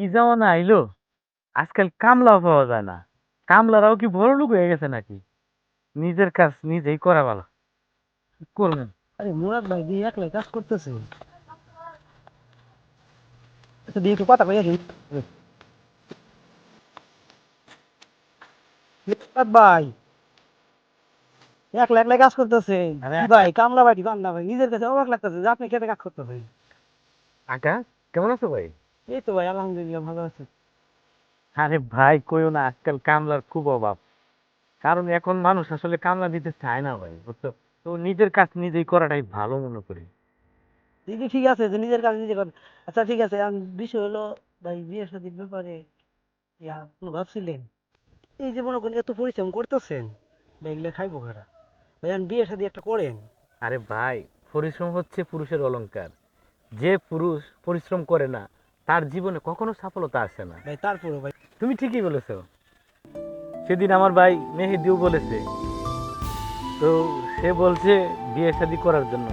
কি জামানা আইলো? আজকাল কামলাও পাওয়া যায় না। কামলারাও কি বড় লোক হয়ে গেছে নাকি? নিজের কাজ নিজেই করা ভালো। করবেন আরে মুরাদ ভাই দিয়ে একলাই কাজ করতেছে। আচ্ছা দিয়ে একটু কথা কই আসি। মুরাদ ভাই একলা একলাই কাজ করতেছে। ভাই কামলা ভাই কামলা ভাই? নিজের কাছে অবাক লাগতেছে যে আপনি খেতে কাজ করতেছে আকা কেমন আছো ভাই? এই তো ভাই আলহামদুলিল্লাহ ভালো আছে। আরে ভাই কইও না আজকাল কামলার খুব অভাব। কারণ এখন মানুষ আসলে কামলা দিতে চায় না ভাই বুঝছ? তো নিজের কাজ নিজেই করাটাই ভালো মনে করি। দিদি ঠিক আছে যে নিজের কাজ নিজে করে আচ্ছা ঠিক আছে বিষয় হলো ভাই বিয়ের সাথে ব্যাপারে ইয়া আপনি ভাবছিলেন? এই যে মনে করেন এত পরিশ্রম করতেছেন এগুলো খাইবো কারা? ভাই আমি বিয়ের সাথে একটা করেন। আরে ভাই পরিশ্রম হচ্ছে পুরুষের অলংকার। যে পুরুষ পরিশ্রম করে না তার জীবনে কখনো সফলতা আসে না। ভাই তারপরে ভাই। তুমি ঠিকই বলেছ। সেদিন আমার ভাই মেহেদিও বলেছে। তো সে বলছে বিয়ে শাদি করার জন্য।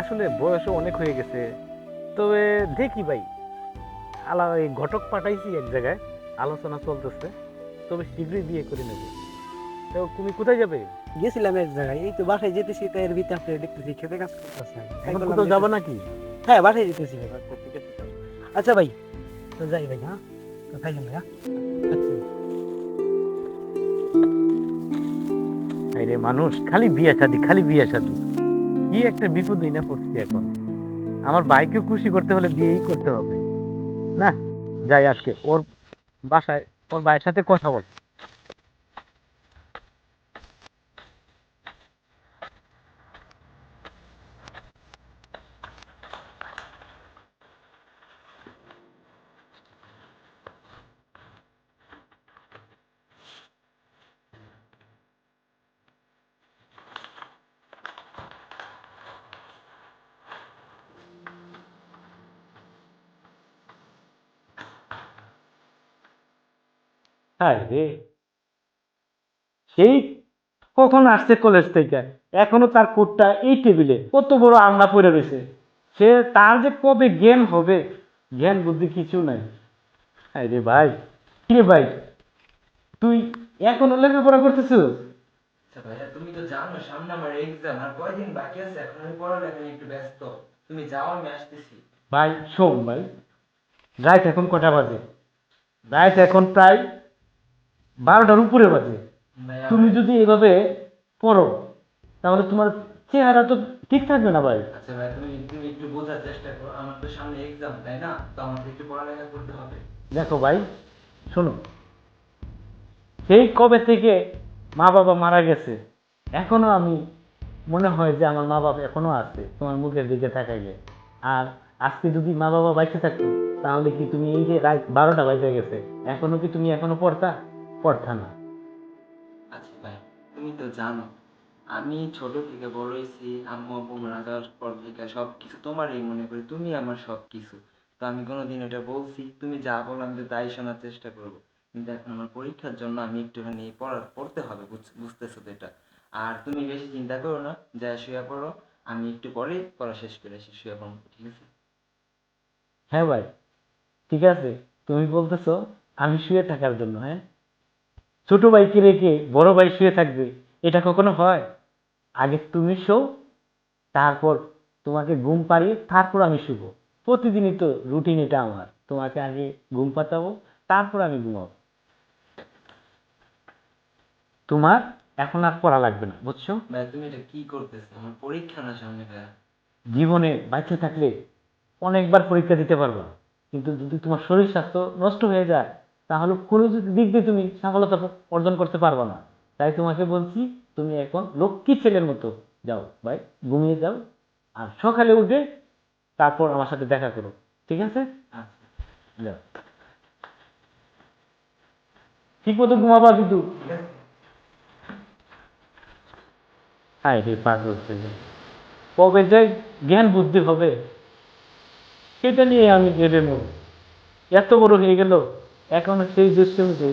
আসলে বয়সও অনেক হয়ে গেছে। তবে দেখি ভাই আলা এই ঘটক পাঠাইছি এক জায়গায় আলোচনা চলতেছে। তবে শীঘ্রই বিয়ে করে নেব। তো তুমি কোথায় যাবে? গেছিলাম এক জায়গায় এই তো বাসায় যেতেছি তো এর ভিতরে আপনি দেখতেছি খেতে কাজ করতেছেন। এখন কোথাও যাব নাকি? হ্যাঁ বাসায় যেতেছি ভাই বাসায় যেতেছি। আচ্ছা ভাই তো যাই ভাই হ্যাঁ? তো থাকেন ভাই হ্যাঁ? আচ্ছা। মানুষ, খালি বিয়ে শাদি, খালি বিয়ে শাদি। কি একটা বিপদই না পড়ছি এখন। আমার ভাইকে খুশি করতে হলে বিয়েই করতে হবে। না, যাই আজকে, ওর বাসায়, ওর ভাইয়ের সাথে কথা বল। হ্যাঁ রে। সেই কখন আসছে কলেজ থেকে? এখনও তার কোটটা এই টেবিলে কত বড় আলনা পড়ে রয়েছে। সে তার যে কবে জ্ঞান হবে? জ্ঞান বুদ্ধি কিছু নাই। হ্যাঁ রে ভাই। কি রে ভাই? তুই এখনও লেখাপড়া করতেছিস? আচ্ছা ভাইয়া তুমি তো জানো সামনে আমার এক্সাম আর কয়দিন বাকি আছে? এখন আমি পড়ালেখা একটু ব্যস্ত। তুমি যাও আমি আসতেছি। ভাই শোন ভাই। রাত এখন কটা বাজে? রাত এখন প্রায় বারোটার উপরে বাজে। তুমি যদি এভাবে পড়ো তাহলে তোমার চেহারা তো ঠিক থাকবে না ভাই। আচ্ছা ভাই তুমি তুমি একটু বোঝার চেষ্টা করো। আমার তো সামনে এক্সাম তাই না? তো আমাকে একটু পড়ালেখা করতে হবে। দেখো ভাই শোনো। সেই কবে থেকে মা বাবা মারা গেছে এখনও আমি মনে হয় যে আমার মা বাবা এখনও আছে তোমার মুখের দিকে তাকাইলে। আর আজকে যদি মা বাবা বাইসে থাকতো তাহলে কি তুমি এই যে রাত বারোটা বাজে গেছে এখনও কি তুমি এখনও পড়তা? পড়তা না আচ্ছা ভাই তুমি তো জানো আমি ছোট থেকে বড় হয়েছি আম্মু আব্বু মারা যাওয়ার পর থেকে সব কিছু তোমারই মনে করি তুমি আমার সব কিছু তো আমি কোনোদিন এটা বলছি তুমি যা বলো আমি তো তাই শোনার চেষ্টা করব। কিন্তু এখন আমার পরীক্ষার জন্য আমি একটুখানি পড়া পড়তে হবে বুঝতেছো তো এটা। আর তুমি বেশি চিন্তা করো না যা শুয়ে পড়ো আমি একটু পরে পড়া শেষ করে আসি শুয়ে পড়ব ঠিক আছে? হ্যাঁ ভাই ঠিক আছে তুমি বলতেছো আমি শুয়ে থাকার জন্য হ্যাঁ? ছোট ভাইকে রেখে বড় ভাই শুয়ে থাকবে এটা কখনো হয়? আগে তুমি শো তারপর তোমাকে ঘুম পাড়িয়ে তারপর আমি শুবো। প্রতিদিনই তো রুটিন এটা আমার। তোমাকে আগে ঘুম পাতাবো তারপর আমি ঘুমাবো। তোমার এখন আর পড়া লাগবে না বুঝছ? ভাই তুমি এটা কি করতেছো? আমার পরীক্ষা না সামনে জীবনে বাঁচে থাকলে অনেকবার পরীক্ষা দিতে পারবা কিন্তু যদি তোমার শরীর স্বাস্থ্য নষ্ট হয়ে যায় তাহলে কোনো দিক দিয়ে তুমি সফলতা অর্জন করতে পারবা না, তাই তোমাকে বলছি, তুমি এখন লক্ষ্মী ছেলের মতো যাও, ভাই, ঘুমিয়ে যাও আর সকালে উঠে তারপর আমার সাথে দেখা করো, ঠিক আছে? আচ্ছা যাও। ঠিক মতো ঘুমাবা কিন্তু কবে যে জ্ঞান বুদ্ধি হবে, সেটা নিয়ে আমি ভেবে নেব। এত বড় হয়ে গেল। এখনও সেই দুশ্চিন্তে